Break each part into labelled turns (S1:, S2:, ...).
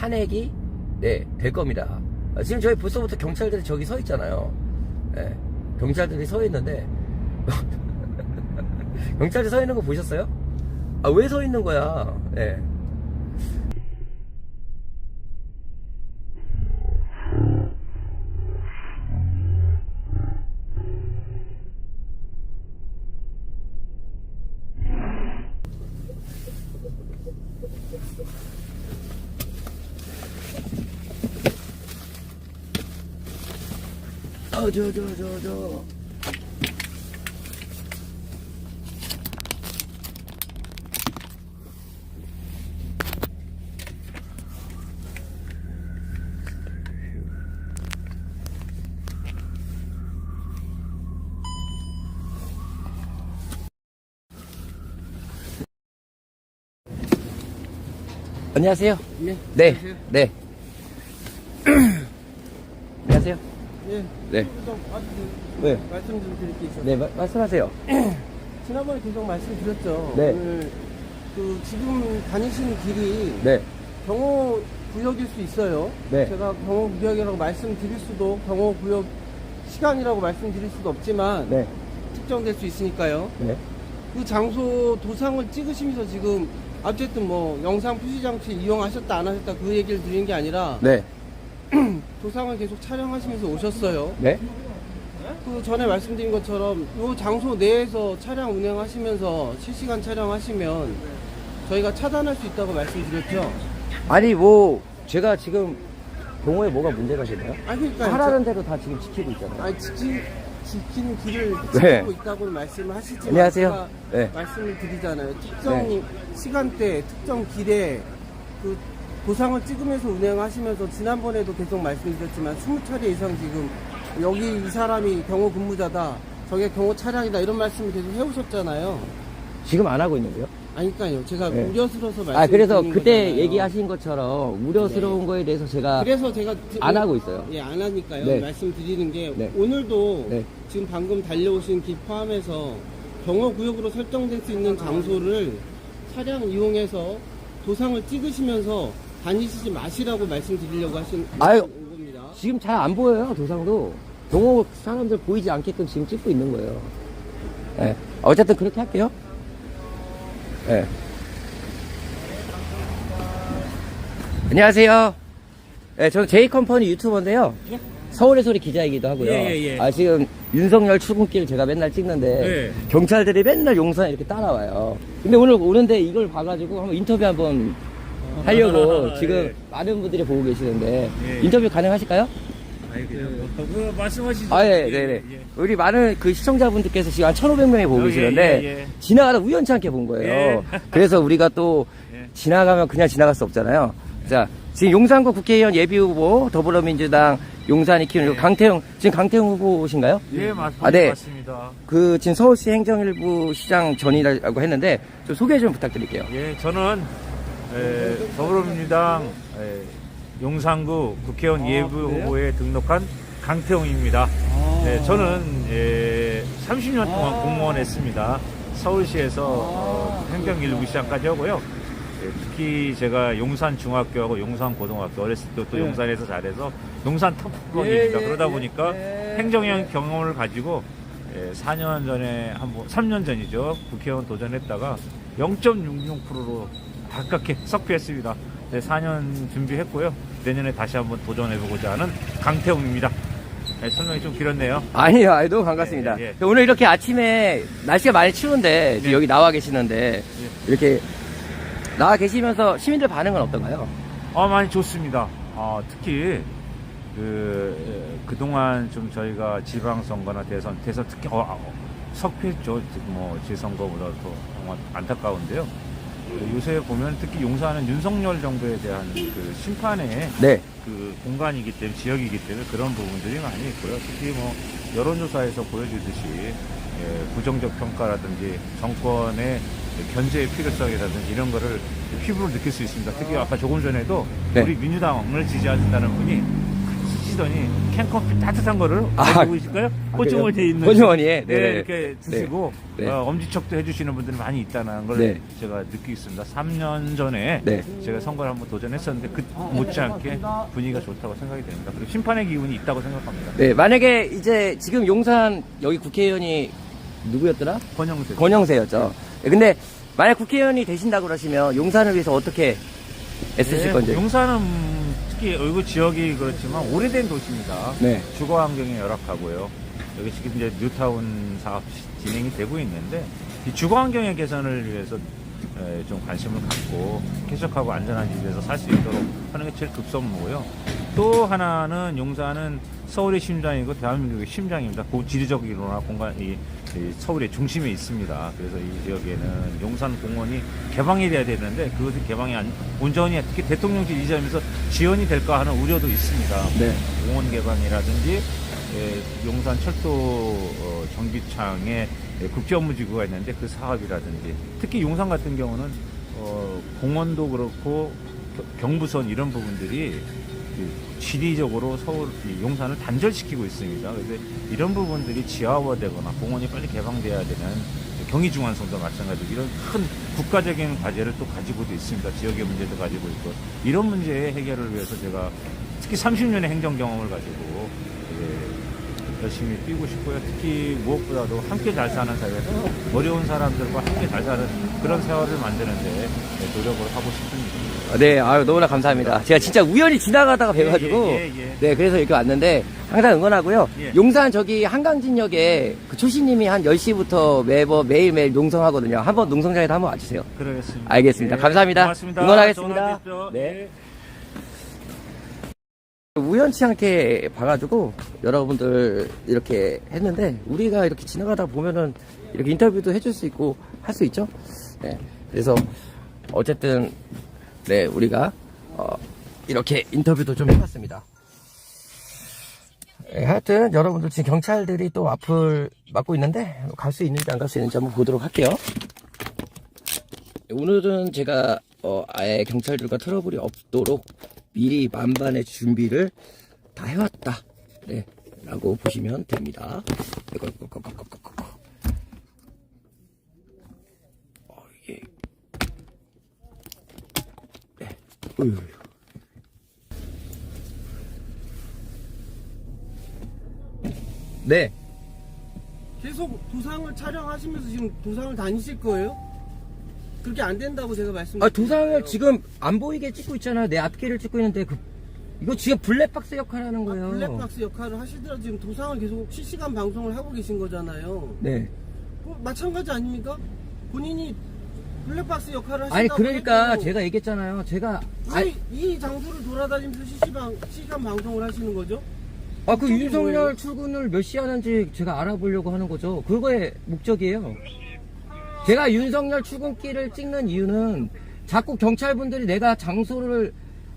S1: 탄핵이 네, 될 겁니다. 아, 지금 저희 벌써부터 경찰들이 저기 서 있잖아요. 예, 경찰들이 서 있는데 경찰들 서 있는 거 보셨어요? 아, 왜 서 있는 거야? 예. 아, 저, 저, 저, 저. 안녕하세요.
S2: 예.
S1: 네,
S2: 안녕하세요.
S1: 네. 안녕하세요.
S2: 예.
S1: 네.
S2: 좀.
S1: 네.
S2: 말씀 좀 드릴 게 있어요.
S1: 네, 마- 말씀하세요.
S2: 지난번에 계속 말씀드렸죠.
S1: 네.
S2: 오늘 그 지금 다니시는 길이
S1: 네,
S2: 경호 구역일 수 있어요.
S1: 네.
S2: 제가 경호 구역이라고 말씀드릴 수도 경호 구역 시간이라고 말씀드릴 수도 없지만
S1: 네,
S2: 특정될 수 있으니까요.
S1: 네.
S2: 그 장소 도상을 찍으시면서 지금 어쨌든 뭐 영상 표시 장치 이용하셨다 안 하셨다 그 얘기를 드리는 게 아니라
S1: 네,
S2: 도상을 계속 촬영하시면서 오셨어요.
S1: 네.
S2: 그 전에 말씀드린 것처럼 이 장소 내에서 차량 운행하시면서 실시간 촬영하시면 저희가 차단할 수 있다고 말씀드렸죠.
S1: 아니, 뭐, 제가 지금 경호에 뭐가 문제가 있나요?
S2: 아니 그러니까
S1: 하라는 대로 다 지금 지키고 있잖아요.
S2: 아니 지키, 지키는 길을
S1: 네.
S2: 지키고 있다고는 말씀을 하시지만
S1: 안녕하세요.
S2: 제가
S1: 네.
S2: 말씀을 드리잖아요. 특정 시간대, 특정 길에 그 도상을 찍으면서 운행하시면서 지난번에도 계속 말씀드렸지만 20차례 이상 지금 여기 이 사람이 경호 근무자다. 저게 경호 차량이다. 이런 말씀을 계속 해오셨잖아요.
S1: 지금 안 하고 있는데요?
S2: 아니까요. 제가
S1: 네.
S2: 우려스러워서 말씀.
S1: 아, 그래서 그때 얘기하신 것처럼 우려스러운
S2: 네.
S1: 거에 대해서 제가
S2: 그래서 제가
S1: 안 하고 있어요.
S2: 예, 안 하니까요.
S1: 네.
S2: 말씀드리는 게
S1: 네.
S2: 오늘도
S1: 네.
S2: 지금 방금 달려오신 길 포함해서 경호 구역으로 설정될 수 있는 장소를 차량 이용해서 도상을 찍으시면서 다니시지 마시라고 말씀드리려고 하신
S1: 아유.
S2: 온 겁니다.
S1: 지금 잘 안 보여요, 도상도. 경호 사람들 보이지 않게끔 지금 찍고 있는 거예요. 예. 어쨌든 그렇게 할게요. 예. 안녕하세요. 예, 저는 제이 컴퍼니 유튜버인데요. 서울의 소리 기자이기도 하고요.
S3: 예, 예, 예.
S1: 아, 지금 윤석열 출근길 제가 맨날 찍는데
S3: 예.
S1: 경찰들이 맨날 용산에 이렇게 따라와요. 근데 오늘 오는데 이걸 봐가지고 한번 인터뷰 한번 하려고 지금
S3: 예.
S1: 많은 분들이 보고 계시는데
S3: 예.
S1: 인터뷰 가능하실까요?
S3: 아니 그냥 뭐, 그 말씀하시죠.
S1: 아, 예, 네, 네.
S3: 예.
S1: 우리 많은 그 시청자분들께서 지금 한 1,500명이 보고
S3: 어,
S1: 계시는데
S3: 예, 예, 예.
S1: 지나가다 우연치 않게 본 거예요.
S3: 예.
S1: 그래서 우리가 또
S3: 예.
S1: 지나가면 그냥 지나갈 수 없잖아요. 자, 지금 용산구 국회의원 예비 후보 더불어민주당 용산이 키우는
S3: 예.
S1: 강태용 지금 강태용 후보신가요?
S3: 예, 맞습니다.
S1: 아, 네.
S3: 맞습니다.
S1: 그 지금 서울시 행정일부 시장 전이라고 했는데 좀 소개 좀 부탁드릴게요.
S3: 예, 저는 에, 더불어민주당 에, 용산구 국회의원 예부 후보에 등록한 강태웅입니다. 네, 저는 에, 30년 동안 공무원 했습니다. 서울시에서 어, 행정일부 시장까지 하고요. 예, 특히 제가 용산 중학교하고 용산 고등학교 어렸을 때부터
S2: 예.
S3: 용산에서 잘해서 용산 탑권입니다.
S2: 예, 예,
S3: 그러다
S2: 예,
S3: 보니까
S2: 예.
S3: 행정 경험을 가지고 예, 4년 전에 한번 3년 전이죠 국회의원 도전했다가 0.66%로 가깝게 석패했습니다. 네, 4년 준비했고요. 내년에 다시 한번 도전해보고자 하는 강태웅입니다. 네, 설명이 좀 길었네요.
S1: 아니요, 아니, 너무 반갑습니다.
S3: 예, 예.
S1: 오늘 이렇게 아침에 날씨가 많이 추운데 지금
S3: 예.
S1: 여기 나와 계시는데 이렇게 나와 계시면서 시민들 반응은 어떤가요?
S3: 아, 많이 좋습니다. 아, 특히 그 에, 그동안 좀 저희가 지방선거나 대선, 대선 특히 어, 아, 어, 석패했죠. 뭐 지선거보다 더 정말 안타까운데요. 그 요새 보면 특히 용산은 윤석열 정부에 대한 그 심판의
S1: 네.
S3: 그 공간이기 때문에 지역이기 때문에 그런 부분들이 많이 있고요. 특히 뭐 여론조사에서 보여주듯이 예, 부정적 평가라든지 정권의 견제의 필요성이라든지 이런 거를 피부로 느낄 수 있습니다. 특히 아까 조금 전에도
S1: 네.
S3: 우리 민주당을 지지하신다는 분이 했더니 캔커피 따뜻한 거를
S1: 아,
S3: 아, 보이실까요? 호주머니에 있는
S1: 호주머니에?
S3: 네,
S1: 네네.
S3: 이렇게 주시고
S1: 네. 네.
S3: 어, 엄지척도 해주시는 분들이 많이 있다는 걸
S1: 네.
S3: 제가 느끼고 있습니다. 3년 전에
S1: 네.
S3: 제가 선거를 한번 도전했었는데 그 못지않게 분위기가 좋다고 생각이 됩니다. 그리고 심판의 기운이 있다고 생각합니다.
S1: 네, 만약에 이제 지금 용산 여기 국회의원이 누구였더라?
S3: 권영세.
S1: 권영세였죠. 네, 근데 만약 국회의원이 되신다고 그러시면 용산을 위해서 어떻게 애쓰실
S3: 네,
S1: 건지.
S3: 용산은 특히 여기 지역이 그렇지만 오래된 도시입니다.
S1: 네.
S3: 주거 환경이 열악하고 여기 지금 이제 뉴타운 사업 시- 진행이 되고 있는데 이 주거 환경의 개선을 위해서 에, 좀 관심을 갖고 쾌적하고 안전한 집에서 살 수 있도록 하는 게 제일 급선무고요. 또 하나는 용산은 서울의 심장이고 대한민국의 심장입니다. 그 지리적으로나 공간 이, 이 서울의 중심에 있습니다. 그래서 이 지역에는 용산 공원이 개방이 돼야 되는데 그것이 개방이 안 온전히 특히 대통령실 이전에서 지연이 될까 하는 우려도 있습니다.
S1: 네.
S3: 공원 개방이라든지 예, 용산 철도 어, 정비창에 예, 국제 업무지구가 있는데 그 사업이라든지 특히 용산 같은 경우는 어, 공원도 그렇고 겨- 경부선 이런 부분들이 그 지리적으로 서울 이 용산을 단절시키고 있습니다. 그래서 이런 부분들이 지하화되거나 공원이 빨리 개방돼야 되는 경의중앙선도 마찬가지고 이런 큰 국가적인 과제를 또 가지고도 있습니다. 지역의 문제도 가지고 있고 이런 문제의 해결을 위해서 제가 특히 30년의 행정 경험을 가지고 예, 열심히 뛰고 싶고요. 특히 무엇보다도 함께 잘 사는 사회에서 어려운 사람들과 함께 잘 사는 그런 사회를 만드는데 예, 노력을 하고 싶습니다.
S1: 네, 아유, 너무나 감사합니다. 제가 진짜 우연히 지나가다가 뵈가지고,
S3: 예, 예, 예.
S1: 네, 그래서 이렇게 왔는데, 항상 응원하고요.
S3: 예.
S1: 용산 저기 한강진역에 그 초시님이 한 10시부터 매번 매일매일 농성하거든요. 한번 농성장에도 한번 와주세요.
S3: 그러겠습니다.
S1: 알겠습니다.
S3: 예,
S1: 감사합니다.
S3: 고맙습니다.
S1: 응원하겠습니다.
S3: 좋은 하루 되십시오.
S1: 네.
S3: 예.
S1: 우연치 않게 봐가지고 여러분들 이렇게 했는데 우리가 이렇게 지나가다 보면은 이렇게 인터뷰도 해줄 수 있고 할 수 있죠. 네. 그래서 어쨌든 네 우리가 어, 이렇게 인터뷰도 좀 해봤습니다. 네, 하여튼 여러분들 지금 경찰들이 또 앞을 막고 있는데 갈 수 있는지 안 갈 수 있는지 한번 보도록 할게요. 오늘은 제가 어, 아예 경찰들과 트러블이 없도록 미리 만반의 준비를 다 해왔다. 네, 라고 보시면 됩니다. 이거, 이거, 이거, 이거, 이거, 이거. 어, 이게. 네. 어휴. 네.
S2: 계속 도상을 촬영하시면서 지금 도상을 다니실 거예요? 그렇게 안 된다고 제가 말씀드렸어요.
S1: 아, 도상을 지금 안 보이게 찍고 있잖아요. 내 앞길을 찍고 있는데, 그, 이거 지금 블랙박스 역할 하는 거예요.
S2: 아, 블랙박스 역할을 하시더라 도 지금 도상을 계속 실시간 방송을 하고 계신 거잖아요.
S1: 네.
S2: 뭐 마찬가지 아닙니까? 본인이 블랙박스 역할을 하신다고
S1: 아니, 그러니까
S2: 해도
S1: 제가 얘기했잖아요. 제가, 아니,
S2: 이, 이 장소를 돌아다니면서 실시간, 실시간 방송을 하시는 거죠?
S1: 아, 그 윤석열
S2: 뭐예요?
S1: 출근을 몇 시 하는지 제가 알아보려고 하는 거죠. 그거의 목적이에요. 제가 윤석열 출근길을 찍는 이유는 자꾸 경찰분들이 내가 장소를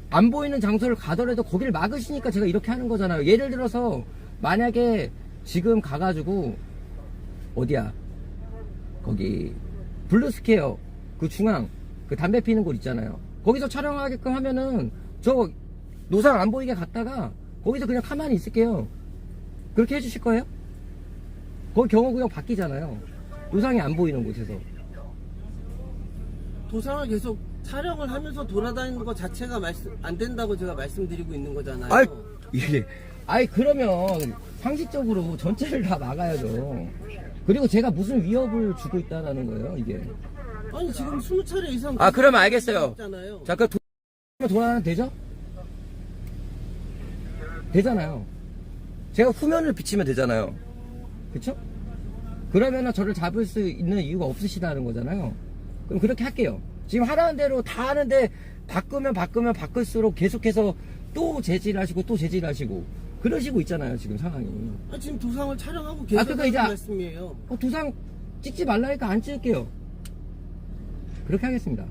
S1: 안 보이는 장소를 가더라도 거기를 막으시니까 제가 이렇게 하는 거잖아요. 예를 들어서 만약에 지금 가가지고 어디야? 거기 블루스퀘어 그 중앙 그 담배 피는 곳 있잖아요. 거기서 촬영하게끔 하면은 저 노상 안 보이게 갔다가 거기서 그냥 가만히 있을게요. 그렇게 해주실 거예요? 거기 경호구역 바뀌잖아요. 노상이 안 보이는 곳에서.
S2: 도상을 계속 촬영을 하면서 돌아다니는 것 자체가 말씀, 안 된다고 제가 말씀드리고 있는 거잖아요.
S1: 아이, 예. 아이, 그러면 상식적으로 전체를 다 막아야죠. 그리고 제가 무슨 위협을 주고 있다라는 거예요, 이게.
S2: 아니, 지금 20차례 이상.
S1: 아, 그러면 알겠어요.
S2: 있잖아요.
S1: 자, 그 도, 돌아가면 되죠? 되잖아요. 제가 후면을 비치면 되잖아요. 그쵸? 그러면은 저를 잡을 수 있는 이유가 없으시다는 거잖아요. 그럼 그렇게 할게요. 지금 하라는 대로 다 하는데 바꾸면 바꾸면 바꿀수록 계속해서 또 제지하시고 또 제지하시고 그러시고 있잖아요. 지금 상황이.
S2: 아, 지금 도상을 촬영하고 계속
S1: 그러니까
S2: 하는
S1: 이제 아-
S2: 말씀이에요.
S1: 어, 도상 찍지 말라니까 안 찍을게요. 그렇게 하겠습니다.